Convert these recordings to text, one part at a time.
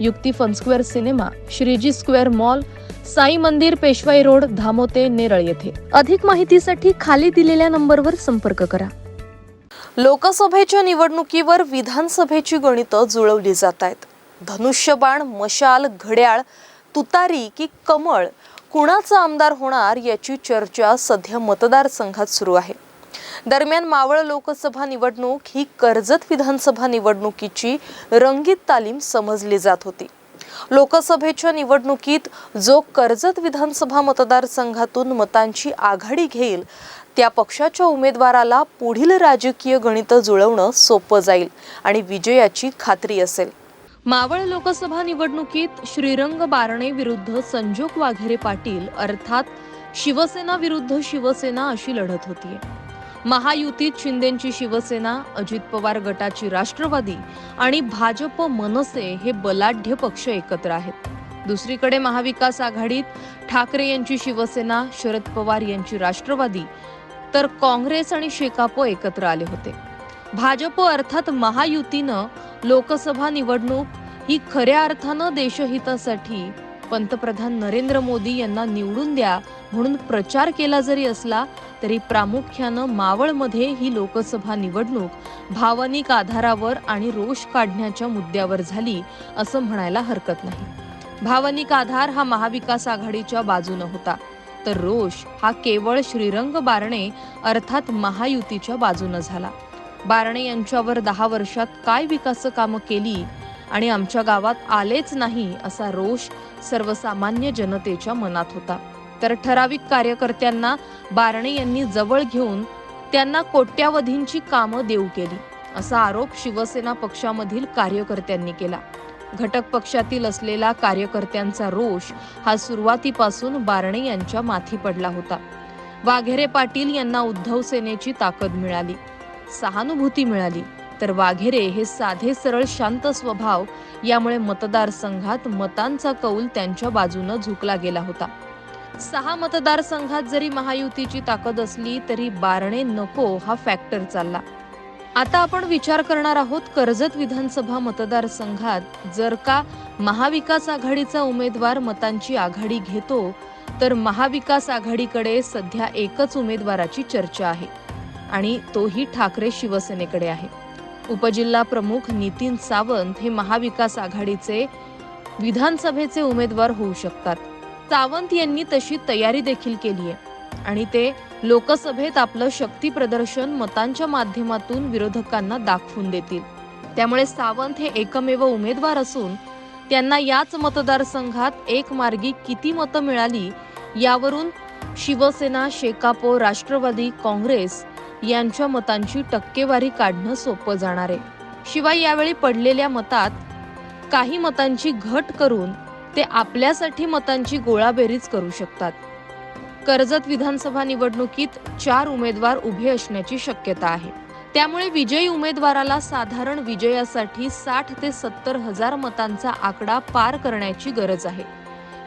युक्ती Funsquare cinema Shreeji square mall Sai मंदिर Peshwai road धामोते Neral येथे. अधिक माहितीसाठी खाली दिलेल्या नंबरवर संपर्क करा. लोकसभेच्या निवडणुकीवर विधानसभेची गणितं जुळवली जात आहेत धनुष्यबाण मशाल घड्याळ तुतारी की कमळ कुणाचा आमदार होणार याची चर्चा सध्या मतदारसंघात सुरू आहे. दरम्यान मावळ लोकसभा निवडणूक ही कर्जत विधानसभा निवडणुकीची रंगीत तालीम समजली जात होती. लोकसभेच्या निवडणुकीत जो कर्जत विधानसभा मतदारसंघातून मतांची आघाडी घेईल त्या पक्षाच्या उमेदवाराला पुढील राजकीय गणितं जुळवणं सोपं जाईल आणि विजयाची खात्री असेल. मावळ लोकसभा निवडणुकीत श्रीरंग बारणे विरुद्ध संजोग वाघेरे पाटील अर्थात शिवसेना विरुद्ध शिवसेना अशी लढत होती महायुतीत शिंदेची शिवसेना अजित पवार गटाची राष्ट्रवादी आणि भाजप मनसे हे बलाढ्य पक्ष एकत्र आहेत. दुसरीकडे महाविकास आघाडीत ठाकरे यांची शिवसेना शरद पवार यांची राष्ट्रवादी तर काँग्रेस आणि शेकाप एकत्र आले होते. भाजप अर्थात महायुतीनं लोकसभा निवडणूक ही खऱ्या अर्थानं देशहितासाठी पंतप्रधान नरेंद्र मोदी यांना निवडून द्या म्हणून प्रचार केला जरी असला तरी प्रामुख्यानं मावळमध्ये ही लोकसभा निवडणूक भावनिक आधारावर आणि रोष काढण्याच्या मुद्द्यावर झाली असं म्हणायला हरकत नाही. भावनिक आधार हा महाविकास आघाडीच्या बाजूनं होता तर रोष हा केवळ श्रीरंग बारणे अर्थात महायुतीच्या बाजूनं झाला. बारणे यांच्यावर दहा वर्षात काय विकास कामं केली आणि आमच्या गावात आलेच नाही असा रोष सर्वसामान्य जनतेच्या मनात होता. तर ठराविक कार्यकर्त्यांना बारणे यांनी जवळ घेऊन त्यांना कोट्यावधींची कामं देऊ केली असा आरोप शिवसेना पक्षामधील कार्यकर्त्यांनी केला. घटक पक्षातील असलेला कार्यकर्त्यांचा रोष हा सुरुवातीपासून बारणे यांच्या माथी पडला होता. वाघेरे पाटील यांना उद्धव सेनेची ताकद मिळाली सहानुभूती मिळाली. तर वाघेरे हे साधे सरळ शांत स्वभाव यामुळे मतदारसंघात मतांचा कौल त्यांच्या बाजूनं झुकला गेला होता. सहा मतदारसंघात जरी महायुतीची ताकद असली तरी बारणे नको हा फॅक्टर चालला. आता आपण विचार करणार आहोत कर्जत विधानसभा मतदारसंघात जर का महाविकास आघाडीचा उमेदवार मतांची आघाडी घेतो तर महाविकास आघाडीकडे सध्या एकच उमेदवाराची चर्चा आहे आणि तोही ठाकरे शिवसेनेकडे आहे. उपजिल्हा प्रमुख नितीन सावंत हे महाविकास आघाडीचे विधानसभेचे उमेदवार होऊ शकतात. सावंत यांनी तशी तयारी देखील केली आहे. आणि ते लोकसभेत आपलं शक्ती प्रदर्शन मतांच्या माध्यमातून विरोधकांना दाखवून देतील. त्यामुळे सावंत हे एकमेव उमेदवार असून त्यांना याच मतदारसंघात एक मार्गी किती मतं मिळाली यावरून शिवसेना शेकापो राष्ट्रवादी काँग्रेस यांच्या मतांची टक्केवारी काढणं सोपं जाणार आहे. शिवाय यावेळी पडलेल्या मतात काही मतांची घट करून ते आपल्यासाठी मतांची गोळाबेरीज करू शकतात. कर्जत विधानसभा निवडणुकीत चार उमेदवार उभे असण्याची शक्यता आहे. त्यामुळे विजयी उमेदवाराला साधारण विजयासाठी साठ ते सत्तर हजार मतांचा आकडा पार करण्याची गरज आहे.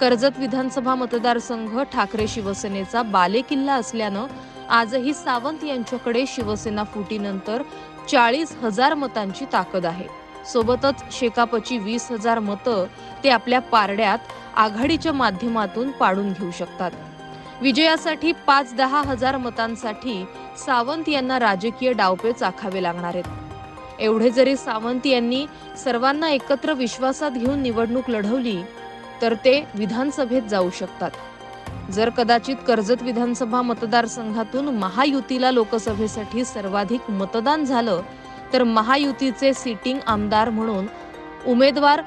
कर्जत विधानसभा मतदारसंघ ठाकरे शिवसेनेचा बालेकिल्ला असल्यानं आजही सावंत यांच्याकडे शिवसेना फुटीनंतर चाळीस हजार मतांची ताकद आहे. सोबतच शेकापची वीस हजार मतं ते आपल्या पारड्यात आघाडीच्या माध्यमातून पाडून घेऊ शकतात. विजयासाठी पाच दहा हजार मतांसाठी सावंत यांना राजकीय डावपेच आखावे लागणार आहेत. एवढे जरी सावंत यांनी सर्वांना एकत्र विश्वासात घेऊन निवडणूक लढवली तर ते विधानसभेत जाऊ शकतात. जर कदाचित कर्जत विधानसभा मतदारसंघातून महायुतीला लोकसभेसाठी सर्वाधिक मतदान झालं तर महायुतीचे सिटिंग आमदार म्हणून उमेदवार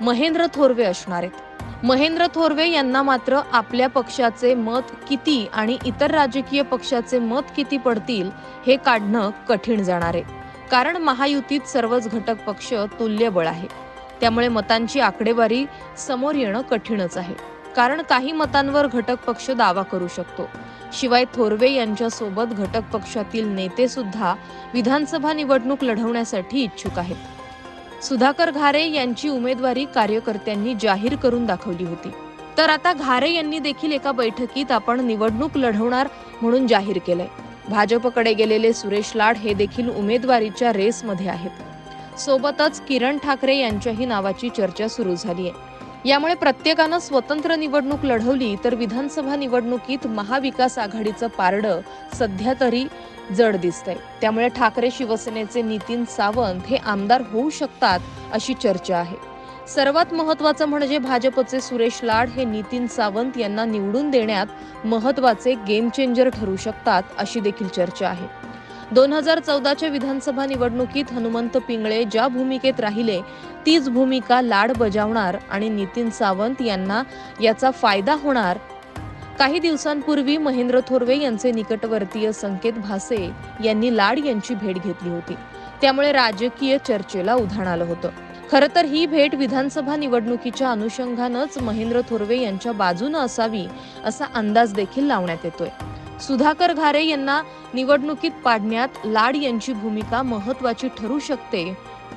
महेंद्र थोरवे असणार आहेत. महेंद्र थोरवे यांना मात्र आपल्या पक्षाचे मत किती आणि इतर राजकीय पक्षाचे मत किती पडतील हे काढणं कठीण जाणार आहे. कारण महायुतीत सर्वच घटक पक्ष तुल्यबळ आहे. त्यामुळे मतांची आकडेवारी समोर येणं कठीणच आहे. कारण काही मतांवर घटक पक्ष दावा करू शकतो. शिवाय थोरवे यांच्यासोबत घटक पक्षातील नेते सुद्धा विधानसभा निवडणूक लढवण्यासाठी इच्छुक आहेत. सुधाकर घारे यांची उमेदवारी कार्यकर्त्यांनी जाहीर करून दाखवली होती. तर आता घारे यांनी देखील एका बैठकीत आपण निवडणूक लढवणार म्हणून जाहीर केलंय. भाजपकडे गेलेले सुरेश लाड हे देखील उमेदवारीच्या रेसमध्ये आहेत. सोबतच किरण ठाकरे यांच्याही नावाची चर्चा सुरू झाली आहे यामुळे प्रत्येकानं स्वतंत्र निवडणूक लढवली तर विधानसभा निवडणुकीत महाविकास आघाडीचं पारडं सध्या तरी जड दिसतंय. त्यामुळे ठाकरे शिवसेनेचे नितीन सावंत हे आमदार होऊ शकतात अशी चर्चा आहे. सर्वात महत्वाचं म्हणजे भाजपचे सुरेश लाड हे नितीन सावंत यांना निवडून देण्यात महत्त्वाचे गेम चेंजर ठरू शकतात अशी देखील चर्चा आहे. दोन हजार चौदाच्या विधानसभा निवडणुकीत हनुमंत पिंगळे ज्या भूमिकेत राहिले तीच भूमिका लाड बजावणार आणि नितीन सावंत यांना याचा फायदा होणार. काही दिवसांपूर्वी महेंद्र थोरवे यांचे निकटवर्तीय संकेत भासे यांनी लाड यांची भेट घेतली होती. त्यामुळे राजकीय चर्चेला उधाण आलं होतं. खरं तर ही भेट विधानसभा निवडणुकीच्या अनुषंगानंच महेंद्र थोरवे यांच्या बाजूनं असावी असा अंदाज देखील लावण्यात येतोय. सुधाकर घारे यांना निवडणुकीत पाडण्यात लाड यांची भूमिका महत्वाची ठरू शकते.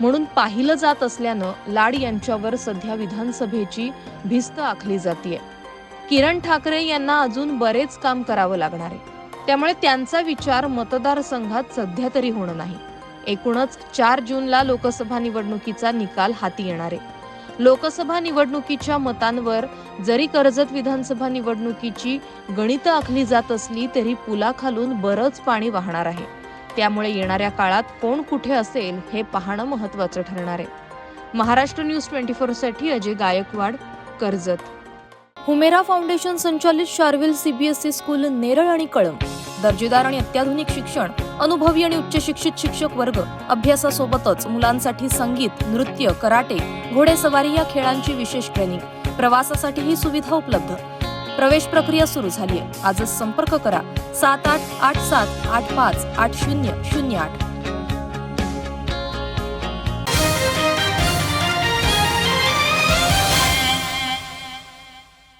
म्हणून पाहिलं जात असल्यानं लाड यांच्यावर सध्या विधानसभेची भिस्त आखली जाते किरण ठाकरे यांना अजून बरेच काम करावं लागणार आहे. त्यामुळे त्यांचा विचार मतदारसंघात सध्या तरी होणं नाही. एकूणच चार जूनला लोकसभा निवडणुकीचा निकाल हाती येणार आहे. लोकसभा निवडणुकीच्या मतांवर जरी कर्जत विधानसभा निवडणुकीची गणितं आखली जात असली तरी पुलाखालून बरंच पाणी वाहणार आहे. त्यामुळे येणाऱ्या काळात कोण कुठे असेल हे पाहणं महत्वाचं ठरणार आहे. महाराष्ट्र न्यूज ट्वेंटी फोरसाठी अजय गायकवाड कर्जत. हुमेरा फाउंडेशन संचालित शार्विल सीबीएसई स्कूल नेरळ आणि कळंब. दर्जेदार आणि अत्याधुनिक शिक्षण अनुभवी आणि उच्च शिक्षित शिक्षक वर्ग अभ्यासासोबतच मुलांसाठी संगीत नृत्य कराटे घोडेसवारी या खेळांची विशेष ट्रेनिंग प्रवासासाठी ही सुविधा उपलब्ध. प्रवेश प्रक्रिया सुरू झाली आहे आजच संपर्क करा. सात आठ आठ सात आठ पाच आठ शून्य शून्य आठ.